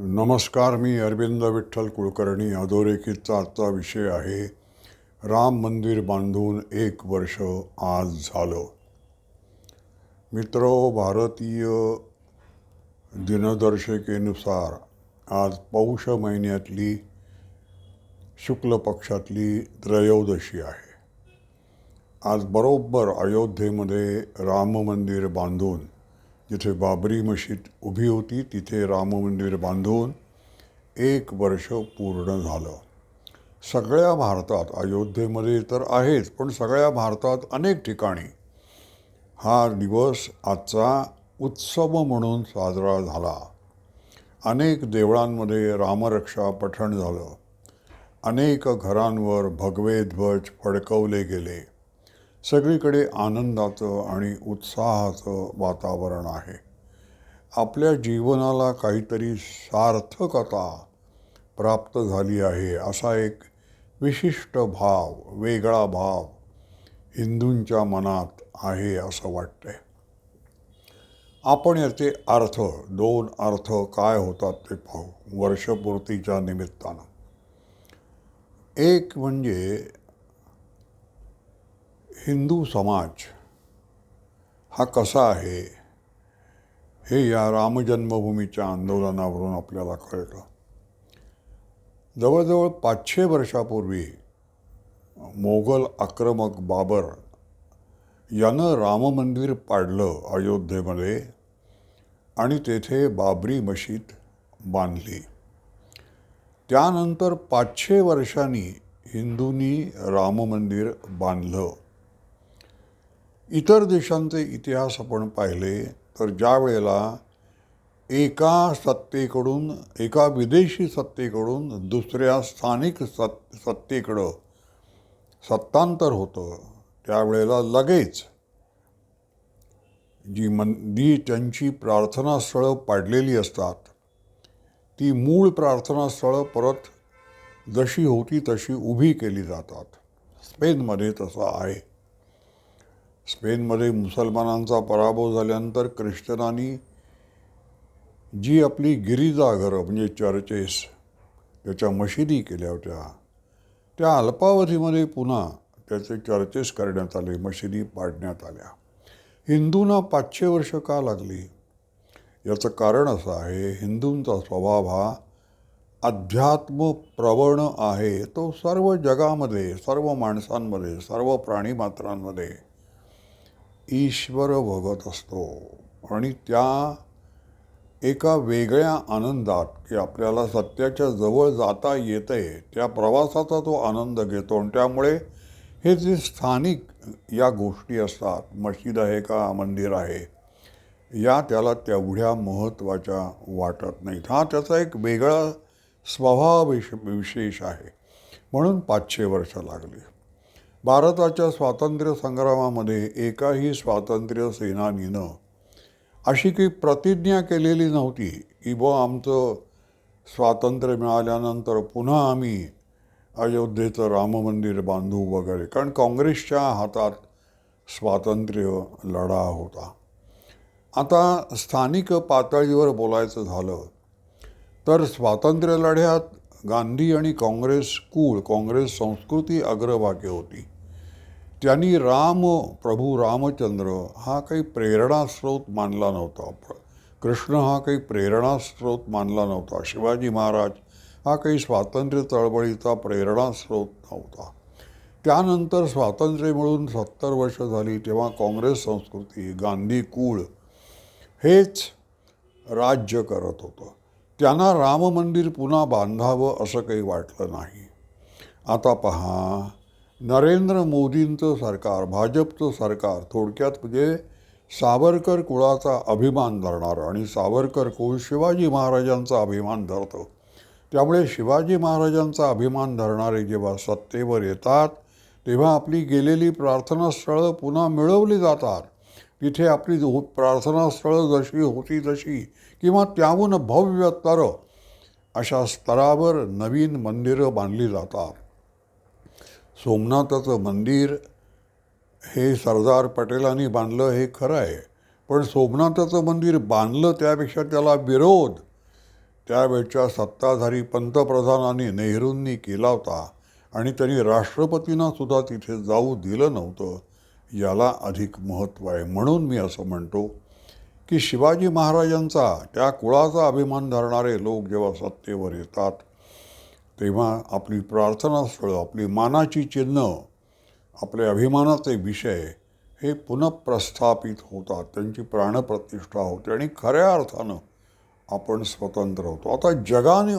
नमस्कार मी अरविंद विठ्ठल कुलकर्णी. अधोरेखितचा आजचा विषय आहे राम मंदिर बांधून एक वर्ष आज झालं. मित्र भारतीय दिनदर्शिकेनुसार आज पौष महिन्यातली शुक्ल पक्षातली त्रयोदशी आहे. आज बरोबर अयोध्येमध्ये राम मंदिर बांधून जिथे बाबरी मशीद उभी होती तिथे राम मंदिर बांधून एक वर्ष पूर्ण झालं. सगळ्या भारतात अयोध्येमध्ये तर आहेच पण सगळ्या भारतात अनेक ठिकाणी हा दिवस आजचा उत्सव म्हणून साजरा झाला. अनेक देवळांमध्ये रामरक्षा पठण झालं. अनेक घरांवर भगवे ध्वज फडकवले गेले. सगळीकडे आनंदाचं आणि उत्साहाचं वातावरण आहे. आपल्या जीवनाला काहीतरी सार्थकता प्राप्त झाली आहे असा एक विशिष्ट भाव वेगळा भाव हिंदूंच्या मनात आहे असं वाटतंय. आपण याचे अर्थ दोन अर्थ काय होतात ते पाहू वर्षपूर्तीच्या निमित्तानं. एक म्हणजे हिंदू समाज हा कसा आहे हे या रामजन्मभूमीच्या आंदोलनावरून आपल्याला कळलं. जवळजवळ पाचशे वर्षापूर्वी मोगल आक्रमक बाबर यानं राम मंदिर पाडलं अयोध्येमध्ये आणि तेथे बाबरी मशीद बांधली. त्यानंतर पाचशे वर्षांनी हिंदूंनी राम मंदिर बांधलं. इतर देशांचे इतिहास आपण पाहिले तर ज्या वेळेला एका सत्तेकडून एका विदेशी सत्तेकडून दुसऱ्या स्थानिक सत् सत्तेकडं सत्तांतर होतं त्यावेळेला लगेच जी मंदी जी त्यांची प्रार्थनास्थळं पाडलेली असतात ती मूळ प्रार्थनास्थळं परत जशी होती तशी उभी केली जातात. स्पेनमध्ये तसं आहे. स्पेनमध्ये मुसलमानांचा पराभव झाल्यानंतर ख्रिश्चनांनी जी आपली गिरिजाघरं म्हणजे चर्चेस त्याच्या मशिदी केल्या होत्या. त्या अल्पावधीमध्ये पुन्हा त्याचे चर्चेस करण्यात आले मशिदी पाडण्यात आल्या. हिंदूंना पाचशे वर्ष का लागली? याचं कारण असं आहे हिंदूंचा स्वभाव हा अध्यात्म प्रवण आहे. तो सर्व जगामध्ये सर्व माणसांमध्ये सर्व प्राणीमात्रांमध्ये ईश्वर बघत असतो. आणि त्या एका वेगळ्या आनंदात की आपल्याला सत्याच्या जवळ जाता येते त्या प्रवासाचा तो आनंद घेतो. आणि त्यामुळे हे जे स्थानिक या गोष्टी असतात मशीद आहे का मंदिर आहे या त्याला तेवढ्या महत्त्वाच्या वाटत नाहीत. हा त्याचा एक वेगळा स्वभाव विश विशेष आहे. म्हणून पाचशे वर्ष लागली. भारताच्या स्वातंत्र्य संग्रामामध्ये एकाही स्वातंत्र्य सेनानीनं अशी काही प्रतिज्ञा केलेली नव्हती की बुवा आमचं स्वातंत्र्य मिळाल्यानंतर पुन्हा आम्ही अयोध्येचं राम मंदिर बांधू वगैरे. कारण काँग्रेसच्या हातात स्वातंत्र्य लढा होता. आता स्थानिक पातळीवर बोलायचं झालं तर स्वातंत्र्य लढ्यात गांधी आणि काँग्रेस कुळ काँग्रेस संस्कृती अग्रभागी होती. त्यांनी राम प्रभू रामचंद्र हा काही प्रेरणास्रोत मानला नव्हता. कृष्ण हा काही प्रेरणास्रोत मानला नव्हता. शिवाजी महाराज हा काही स्वातंत्र्य चळवळीचा प्रेरणास्रोत नव्हता. त्यानंतर स्वातंत्र्य मिळून सत्तर वर्ष झाली तेव्हा काँग्रेस संस्कृती गांधी कुळ हेच राज्य करत होतं. त्यांना राम मंदिर पुन्हा बांधावं असं काही वाटलं नाही. आता पहा नरेंद्र मोदींचं सरकार भाजपचं सरकार थोडक्यात म्हणजे सावरकर कुळाचा अभिमान धरणारं आणि सावरकर कुळ शिवाजी महाराजांचा अभिमान धरतं. त्यामुळे शिवाजी महाराजांचा अभिमान धरणारे जेव्हा सत्तेवर येतात तेव्हा आपली गेलेली प्रार्थनास्थळं पुन्हा मिळवली जातात. तिथे आपली प्रार्थनास्थळं जशी होती तशी किंवा त्याहून भव्य तर अशा स्तरावर नवीन मंदिरं बांधली जातात. सोमनाथाचं मंदिर हे सरदार पटेलांनी बांधलं हे खरं आहे. पण सोमनाथाचं मंदिर बांधलं त्यापेक्षा त्याला विरोध त्यावेळच्या सत्ताधारी पंतप्रधानांनी नेहरूंनी केला होता. आणि त्यांनी राष्ट्रपतींना सुद्धा तिथे जाऊ दिलं नव्हतं. याला अधिक महत्त्व आहे. म्हणून मी असं म्हणतो की शिवाजी महाराजांचा त्या कुळाचा अभिमान धरणारे लोक जेव्हा सत्तेवर येतात तेव्हा आपली प्रार्थनास्थळं आपली मानाची चिन्ह आपले अभिमानाचे विषय हे पुनःप्रस्थापित होतात. त्यांची प्राणप्रतिष्ठा होते आणि खऱ्या अर्थानं आपण स्वतंत्र होतो. आता जगाने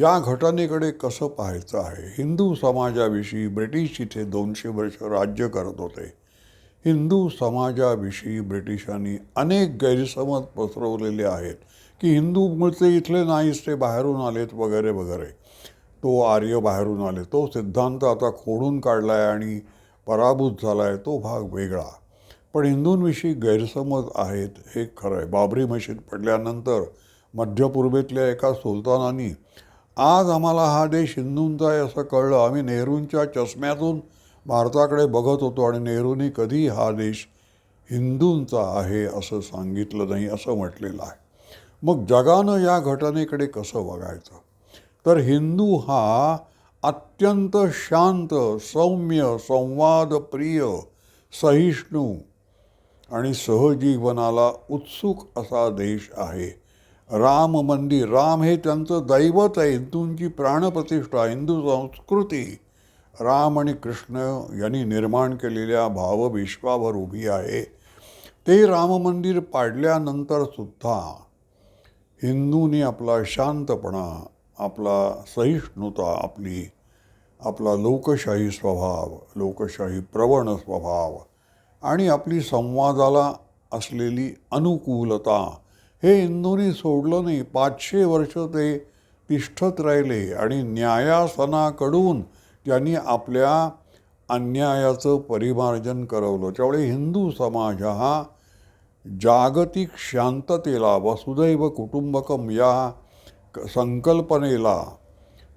या घटनेकडे कसं पाहायचं आहे? हिंदू समाजाविषयी ब्रिटिश इथे दोनशे वर्ष राज्य करत होते. हिंदू समाजाविषयी ब्रिटिशांनी अनेक गैरसमज पसरवलेले आहेत की हिंदू मूळचे इथले नाहीच ते बाहेरून आलेत वगैरे वगैरे. तो आर्य बाहेरून आले. तो सिद्धांत आता खोडून काढला आहे आणि पराभूत झाला आहे तो भाग वेगळा. पण हिंदूंविषयी गैरसमज आहेत हे खरं आहे बाबरी मशीद पडल्यानंतर मध्यपूर्वेतल्या एका सुलतानांनी आज आम्हाला हा देश हिंदूंचा आहे असं कळलं. आम्ही नेहरूंच्या चष्म्यातून भारताकडे बघत होतो आणि नेहरूंनी कधी हा देश हिंदूंचा आहे असं सांगितलं नाही असं म्हटलेलं आहे. मग जगानं या घटनेकडे कसं बघायचं? तर हिंदू हा अत्यंत शांत सौम्य संवादप्रिय सहिष्णू आणि सहजीवनाला उत्सुक असा देश आहे. राम मंदिर राम हे त्यांचं दैवत आहे हिंदूंची प्राणप्रतिष्ठा हिंदू संस्कृती. राम आणि कृष्ण यांनी निर्माण केलेल्या भावविश्वावर उभी आहे. ते राम मंदिर पाडल्यानंतर सुद्धा हिंदूंनी आपला शांतपणा आपला सहिष्णुता आपली आपला लोकशाही स्वभाव लोकशाही प्रवण स्वभाव आणि आपली संवादाला असलेली अनुकूलता हे हिंदूंनी सोडलं नाही. पाचशे वर्ष ते तिष्ठत राहिले आणि न्यायासनाकडून त्यांनी आपल्या अन्यायाचं परिमार्जन करवलं त्यामुळे हिंदू समाज हा जागतिक शांततेला वसुदैव कुटुंबकम या संकल्पनेला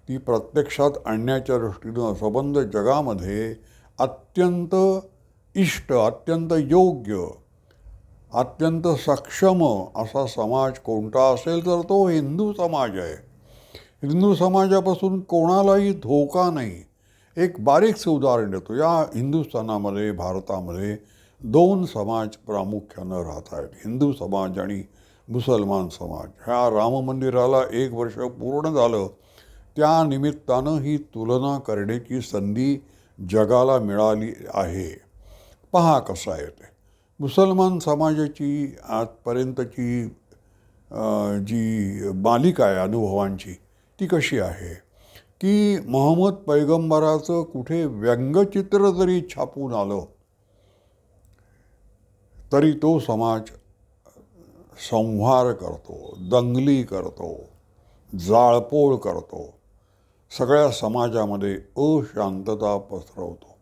ती प्रत्यक्षात आणण्याच्या दृष्टीनं सबंध जगामध्ये अत्यंत इष्ट अत्यंत योग्य अत्यंत सक्षम असा समाज कोणता असेल तर तो हिंदू समाज आहे. हिंदू समाजापासून कोणालाही धोका नाही. एक बारीकचं उदाहरण देतो. या हिंदुस्थानामध्ये भारतामध्ये दोन समाज प्रामुख्यानं राहत आहेत. हिंदू समाज आणि मुसलमान समाज. ह्या राम मंदिराला एक वर्ष पूर्ण झालं. त्या निमित्तानं ही तुलना करण्याची संधी जगाला मिळाली आहे. पहा कसं आहे ते मुसलमान समाजाची आजपर्यंतची जी मालिका आहे अनुभवांची ती कशी आहे? की मोहम्मद पैगंबराचं कुठे व्यंगचित्र जरी छापून आलं तरी तो समाज संहार करतो दंगली करतो जाळपोळ करतो सगळ्या समाजामध्ये अशांतता पसरवतो.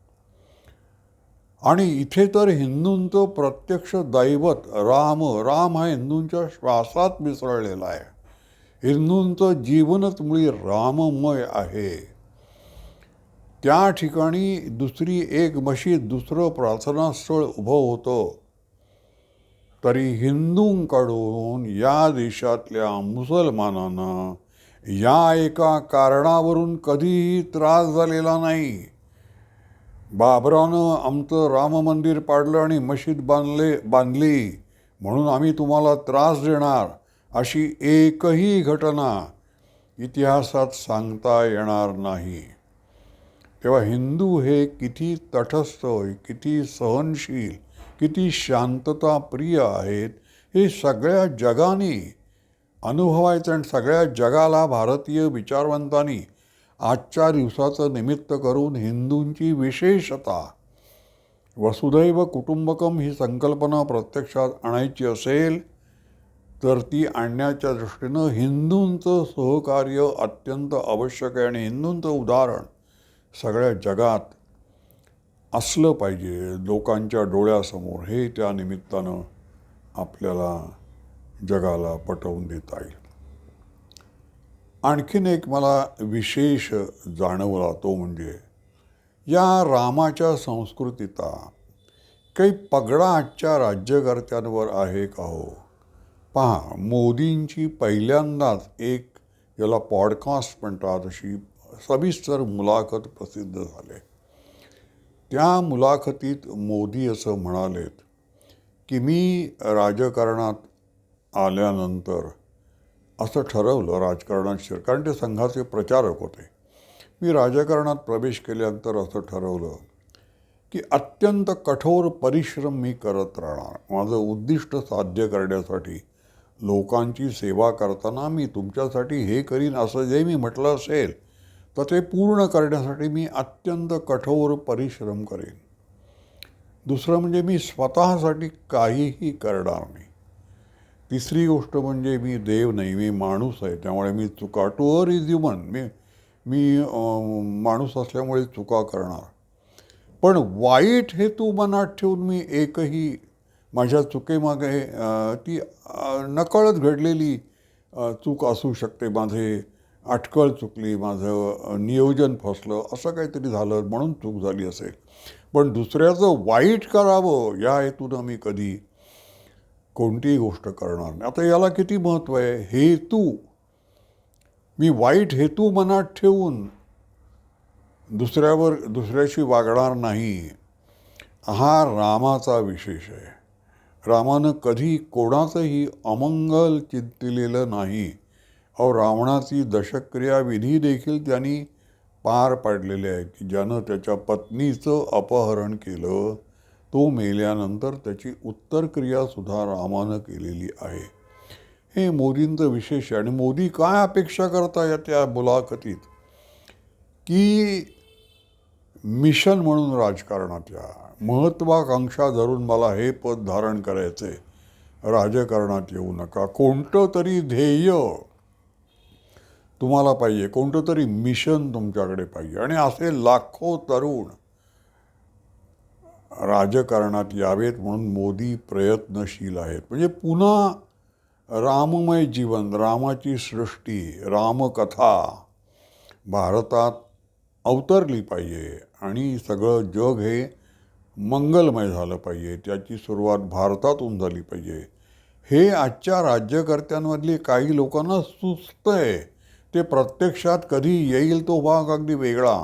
आणि इथे तर हिंदूंचं प्रत्यक्ष दैवत राम राम हा हिंदूंच्या श्वासात मिसळलेला आहे. हिंदूंचं जीवनच मुळी राममय आहे. त्या ठिकाणी दुसरी एक मशीद दुसरं प्रार्थनास्थळ उभं होतं. तरी हिंदूंकडून या देशातल्या मुसलमानांना या एका कारणावरून कधीही त्रास झालेला नाही. बाबरानं आमचं राम मंदिर पाडलं आणि मशीद बांधले बांधली म्हणून आम्ही तुम्हाला त्रास देणार अशी एकही घटना इतिहासात सांगता येणार नाही. तेव्हा हिंदू हे किती तटस्थ किती सहनशील किती शांतताप्रिय आहेत. हे सगळ्या जगाने अनुभवायचं आणि सगळ्या जगाला भारतीय विचारवंतांनी आजच्या दिवसाचं निमित्त करून हिंदूंची विशेषता. वसुदैव कुटुंबकम ही संकल्पना प्रत्यक्षात आणायची असेल तर ती आणण्याच्या दृष्टीनं हिंदूंचं सहकार्य अत्यंत आवश्यक आहे आणि हिंदूंचं उदाहरण सगळ्या जगात असलं पाहिजे लोकांच्या डोळ्यासमोर हे त्या निमित्तानं आपल्याला जगाला पटवून देता येईल. आणखीन एक मला विशेष जाणवला तो म्हणजे या रामाच्या संस्कृतीचा काही पगडा आजच्या राज्यकर्त्यांवर आहे का हो? पहा मोदींची पहिल्यांदाच एक याला पॉडकास्ट म्हणतात अशी सविस्तर मुलाखत प्रसिद्ध झाले त्या मुलाखतीत मोदी असं म्हणालेत की मी राजकारणात आल्यानंतर असं ठरवलं राजकारणात शिर कारण ते संघाचे प्रचारक होते. मी राजकारणात प्रवेश केल्यानंतर असं ठरवलं की अत्यंत कठोर परिश्रम मी करत राहणार. माझं उद्दिष्ट साध्य करण्यासाठी लोकांची सेवा करताना मी तुमच्यासाठी हे करीन असं जे मी म्हटलं असेल तर ते पूर्ण करण्यासाठी मी अत्यंत कठोर परिश्रम करेन. दुसरं म्हणजे मी स्वतःसाठी काहीही करणार नाही. तिसरी गोष्ट म्हणजे मी देव नाही मी माणूस आहे त्यामुळे मी चुका टूअर इज ह्युमन मी मी माणूस असल्यामुळे चुका करणार. पण वाईट हेतू मनात ठेवून मी एकही माझ्या चुकेमागे ती नकळत घडलेली चूक असू शकते. माझे अटकळ चुकली माझं नियोजन फसलं असं काहीतरी झालं म्हणून चूक झाली असेल. पण दुसऱ्याचं वाईट करावं या हेतून मी कधी कोणतीही गोष्ट करणार नाही. आता याला किती महत्त्व आहे? हेतू. मी वाईट हेतू मनात ठेवून दुसऱ्यावर दुसऱ्याशी वागणार नाही हा रामाचा विशेष आहे. रामानं कधी कोणाचंही अमंगल चिंतिलेलं नाही. अहो रावणाची दशक्रिया विधी देखील त्यांनी पार पाडलेले आहे की ज्यानं त्याच्या पत्नीचं अपहरण केलं तो मेल्यानंतर त्याची उत्तरक्रियासुद्धा रामानं केलेली आहे. हे मोदींचं विशेष आहे. आणि मोदी काय अपेक्षा करता या त्या मुलाखतीत? की मिशन म्हणून राजकारणात या महत्त्वाकांक्षा धरून मला हे पद धारण करायचे राजकारणात येऊ नका. कोणतं तरी ध्येय तुम्हाला पाहिजे. कोणतं तरी मिशन तुमच्याकडे पाहिजे. आणि असे लाखो तरुण राजकारणात यावेत म्हणून मोदी प्रयत्नशील आहेत. म्हणजे पुन्हा राममय जीवन रामाची सृष्टी रामकथा भारतात अवतरली पाहिजे. आणि सगळं जग हे मंगलमय झालं पाहिजे. त्याची सुरुवात भारतातून झाली पाहिजे. हे आजच्या राज्यकर्त्यांमधली काही लोकांना सुचतं आहे ते प्रत्यक्षात कधी येईल तो भाग अगदी वेगळा.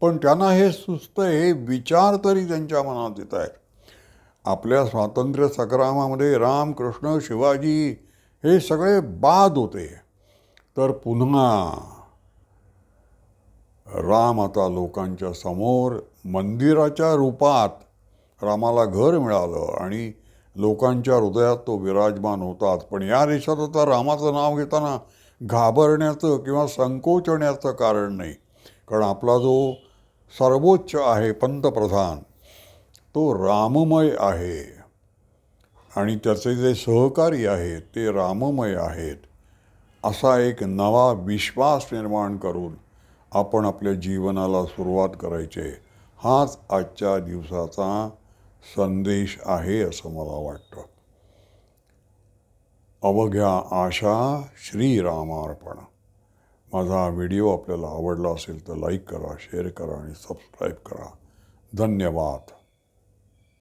पण त्यांना हे सुचतं हे विचार तरी त्यांच्या मनात येत आहेत. आपल्या स्वातंत्र्य संग्रामामध्ये राम कृष्ण शिवाजी हे सगळे बाद होते. तर पुन्हा राम आता लोकांच्या समोर मंदिराच्या रूपात रामाला घर मिळालं आणि लोकांच्या हृदयात तो विराजमान होतात. पण या देशात आता रामाचं नाव घेताना घाबरण्याचं किंवा संकोचण्याचं कारण नाही. कारण आपला जो सर्वोच्च आहे पंतप्रधान तो राममय आहे. आणि त्याचे जे सहकारी आहेत ते राममय आहेत. असा एक नवा विश्वास निर्माण करून आपण आपल्या जीवनाला सुरुवात करायचे. हाच आजच्या दिवसाचा संदेश आहे असं मला वाटतं. अवघ्या आशा श्रीरामार्पण. माझा व्हिडिओ आपल्याला आवडला असेल तर लाईक करा शेअर करा आणि सबस्क्राईब करा. धन्यवाद.